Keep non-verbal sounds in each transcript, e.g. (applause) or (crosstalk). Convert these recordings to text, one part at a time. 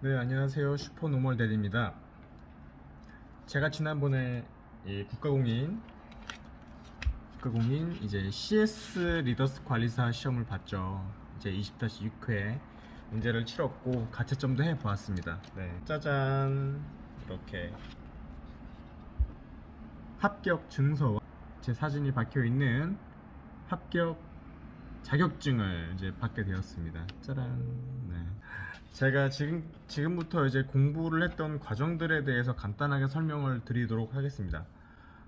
네, 안녕하세요. 슈퍼노멀 대리입니다. 제가 지난번에 이 국가공인 국가공인 이제 CS 리더스 관리사 시험을 봤죠. 이제 20-6회 문제를 치렀고 가채점도 해 보았습니다. 네, 짜잔 이렇게 합격 증서와 제 사진이 박혀 있는 합격 자격증을 이제 받게 되었습니다. 짜란. 네. 제가 지금 지금부터 이제 공부를 했던 과정들에 대해서 간단하게 설명을 드리도록 하겠습니다.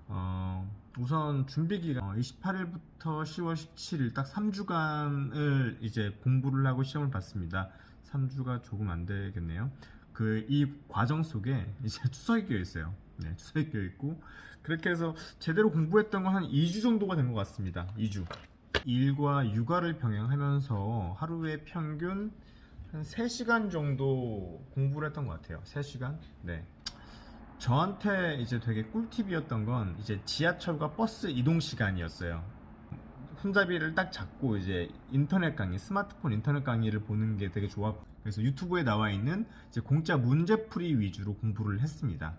어, 우선 준비 기간 28일부터 10월 17일 딱 3주간을 이제 공부를 하고 시험을 봤습니다. 3주가 조금 안 되겠네요. 그 이 과정 속에 이제 (laughs) 추석이 껴 있어요. 네, 추석이 껴 있고 그렇게 해서 제대로 공부했던 건 한 2주 정도가 된 것 같습니다. 2주. 일과 육아를 병행하면서 하루에 평균 한 3시간 정도 공부를 했던 것 같아요. 3시간? 네. 저한테 이제 되게 꿀팁이었던 건 이제 지하철과 버스 이동 시간이었어요. 손잡이를 딱 잡고 이제 인터넷 강의, 스마트폰 인터넷 강의를 보는 게 되게 좋았고 그래서 유튜브에 나와 있는 이제 공짜 문제풀이 위주로 공부를 했습니다.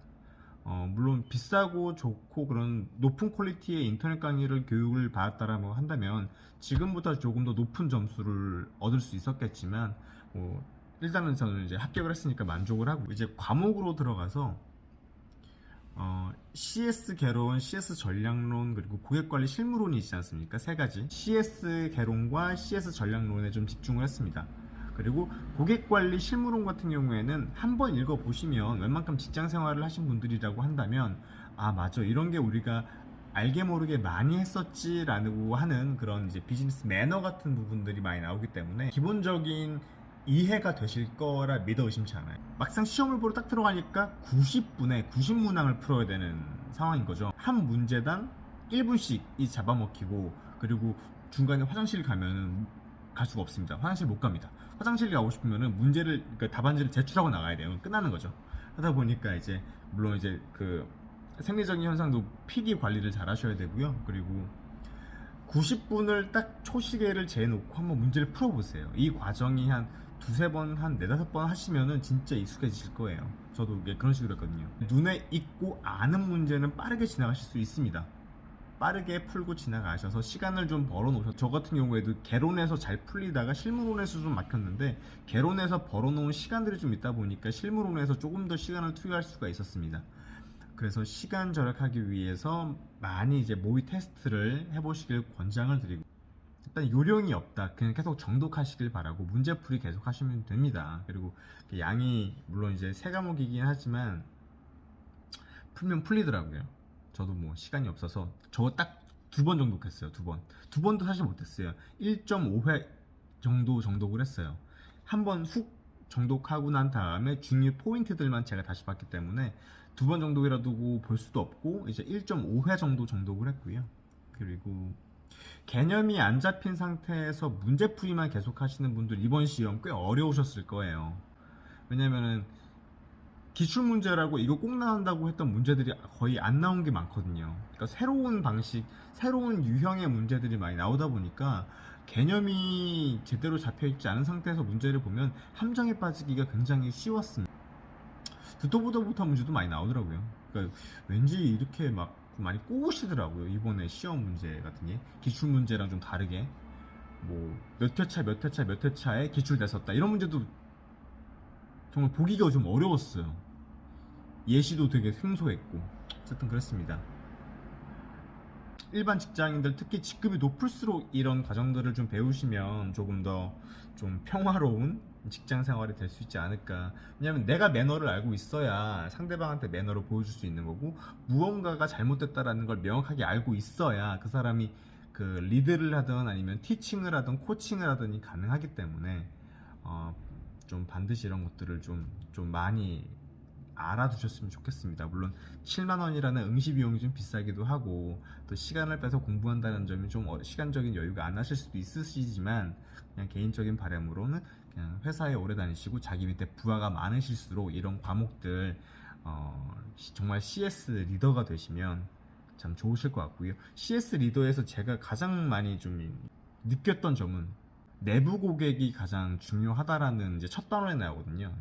어, 물론 비싸고 좋고 그런 높은 퀄리티의 인터넷 강의를 교육을 받았다라고 한다면 지금보다 조금 더 높은 점수를 얻을 수 있었겠지만 뭐 일단은 저는 이제 합격을 했으니까 만족을 하고 이제 과목으로 들어가서 어, CS 개론, CS 전략론 그리고 고객관리 실무론이 있지 않습니까? 세 가지 CS 개론과 CS 전략론에 좀 집중을 했습니다. 그리고 고객관리 실무론 같은 경우에는 한번 읽어보시면 웬만큼 직장 생활을 하신 분들이라고 한다면 아 맞아 이런 게 우리가 알게 모르게 많이 했었지라고 하는 그런 이제 비즈니스 매너 같은 부분들이 많이 나오기 때문에 기본적인 이해가 되실 거라 믿어 의심치 않아요. 막상 시험을 보러 딱 들어가니까 90분에 90문항을 풀어야 되는 상황인 거죠. 한 문제당 1분씩 이 잡아먹히고 그리고 중간에 화장실 가면은 갈 수가 없습니다. 화장실 못 갑니다. 화장실 가고 싶으면은 문제를 그러니까 답안지를 제출하고 나가야 돼요. 끝나는 거죠. 하다 보니까 이제 물론 이제 그 생리적인 현상도 필히 관리를 잘 하셔야 되고요. 그리고 90분을 딱 초시계를 재놓고 한번 문제를 풀어보세요. 이 과정이 한 두세 번, 한 네다섯 번 하시면은 진짜 익숙해지실 거예요. 저도 그런 식으로 했거든요. 눈에 익고 아는 문제는 빠르게 지나가실 수 있습니다. 빠르게 풀고 지나가셔서 시간을 좀 벌어 놓으셔. 저 같은 경우에도 개론에서 잘 풀리다가 실무론에서 좀 막혔는데 개론에서 벌어 놓은 시간들이 좀 있다 보니까 실무론에서 조금 더 시간을 투여할 수가 있었습니다. 그래서 시간 절약하기 위해서 많이 이제 모의 테스트를 해보시길 권장을 드리고 일단 요령이 없다. 그냥 계속 정독하시길 바라고 문제풀이 계속 하시면 됩니다. 그리고 그 양이 물론 이제 세 과목이긴 하지만 풀면 풀리더라고요. 저도 뭐 시간이 없어서 저 딱 두 번 정독했어요. 두 번. 두 번도 사실 못했어요. 1.5회 정도 정독을 했어요. 한 번 훅 정독하고 난 다음에 중요 포인트들만 제가 다시 봤기 때문에 두 번 정독이라도 볼 수도 없고 이제 1.5회 정도 정독을 했고요. 그리고 개념이 안 잡힌 상태에서 문제 풀이만 계속 하시는 분들 이번 시험 꽤 어려우셨을 거예요. 왜냐면은 기출 문제라고 이거 꼭 나온다고 했던 문제들이 거의 안 나온 게 많거든요. 그러니까 새로운 방식, 새로운 유형의 문제들이 많이 나오다 보니까 개념이 제대로 잡혀 있지 않은 상태에서 문제를 보면 함정에 빠지기가 굉장히 쉬웠습니다. 듣도 보도 못한 문제도 많이 나오더라고요. 그러니까 왠지 이렇게 막 많이 꼬우시더라고요. 이번에 시험 문제 같은 게 기출 문제랑 좀 다르게 뭐 몇 회차 몇 회차 몇 회차에 기출됐었다 이런 문제도 정말 보기가 좀 어려웠어요. 예시도 되게 생소했고 어쨌든 그렇습니다. 일반 직장인들 특히 직급이 높을수록 이런 과정들을 좀 배우시면 조금 더 좀 평화로운 직장 생활이 될 수 있지 않을까. 왜냐면 내가 매너를 알고 있어야 상대방한테 매너를 보여줄 수 있는 거고 무언가가 잘못됐다라는 걸 명확하게 알고 있어야 그 사람이 그 리드를 하든 아니면 티칭을 하든 코칭을 하든이 가능하기 때문에 어, 좀 반드시 이런 것들을 좀, 좀 많이 알아두셨으면 좋겠습니다. 물론 7만 원이라는 응시 비용이 좀 비싸기도 하고 또 시간을 빼서 공부한다는 점이 좀 어- 시간적인 여유가 안 하실 수도 있으시지만 그냥 개인적인 바람으로는 그냥 회사에 오래 다니시고 자기 밑에 부하가 많으실수록 이런 과목들 어, 시- 정말 CS 리더가 되시면 참 좋으실 것 같고요. CS 리더에서 제가 가장 많이 좀 느꼈던 점은 내부 고객이 가장 중요하다라는 이제 첫 단원에 나오거든요.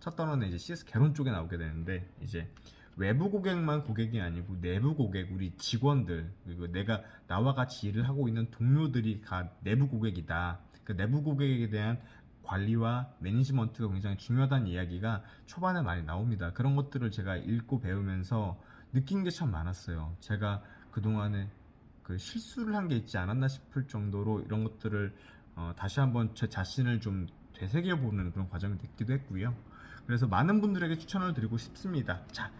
첫 단어는 이제 CS 개론 쪽에 나오게 되는데 이제 외부 고객만 고객이 아니고 내부 고객 우리 직원들 그리고 내가 나와 같이 일을 하고 있는 동료들이 가 내부 고객이다. 그 내부 고객에 대한 관리와 매니지먼트가 굉장히 중요하다는 이야기가 초반에 많이 나옵니다. 그런 것들을 제가 읽고 배우면서 느낀 게 참 많았어요. 제가 그동안에 그 실수를 한 게 있지 않았나 싶을 정도로 이런 것들을 어, 다시 한번 제 자신을 좀 되새겨보는 그런 과정이 됐기도 했고요. 그래서 많은 분들에게 추천을 드리고 싶습니다. 자,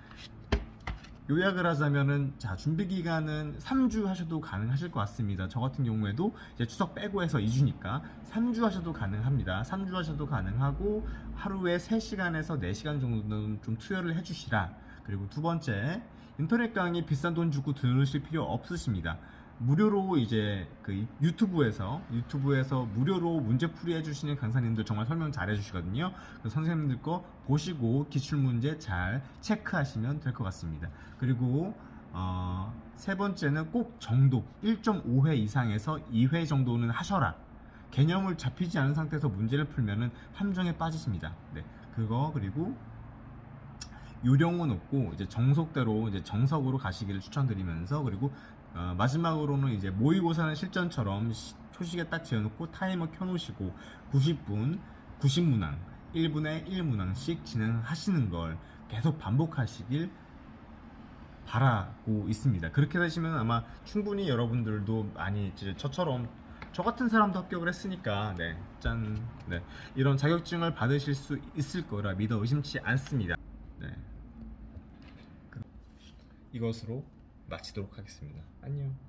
요약을 하자면은 자 준비 기간은 3주 하셔도 가능하실 것 같습니다. 저 같은 경우에도 이제 추석 빼고 해서 2주니까 3주 하셔도 가능합니다. 3주 하셔도 가능하고 하루에 3시간에서 4시간 정도는 좀 투여를 해주시라. 그리고 두 번째 인터넷 강의 비싼 돈 주고 들으실 필요 없으십니다. 무료로 이제 그 유튜브에서 유튜브에서 무료로 문제풀이 해주시는 강사님들 정말 설명 잘 해주시거든요. 그 선생님들 거 보시고 기출 문제 잘 체크하시면 될 것 같습니다. 그리고 어, 세 번째는 꼭 정독 1.5회 이상에서 2회 정도는 하셔라. 개념을 잡히지 않은 상태에서 문제를 풀면은 함정에 빠지십니다. 네, 그거 그리고 요령은 없고 이제 정석대로 이제 정석으로 가시기를 추천드리면서 그리고 어, 마지막으로는 이제 모의고사는 실전처럼 시- 초식에 딱 지어놓고 타이머 켜놓으시고 90분 90문항 1분에 1문항씩 진행하시는 걸 계속 반복하시길 바라고 있습니다. 그렇게 되시면 아마 충분히 여러분들도 많이 저처럼 저 같은 사람도 합격을 했으니까 네, 짠, 네, 이런 자격증을 받으실 수 있을 거라 믿어 의심치 않습니다. 네, 그- 이것으로 마치도록 하겠습니다. 안녕.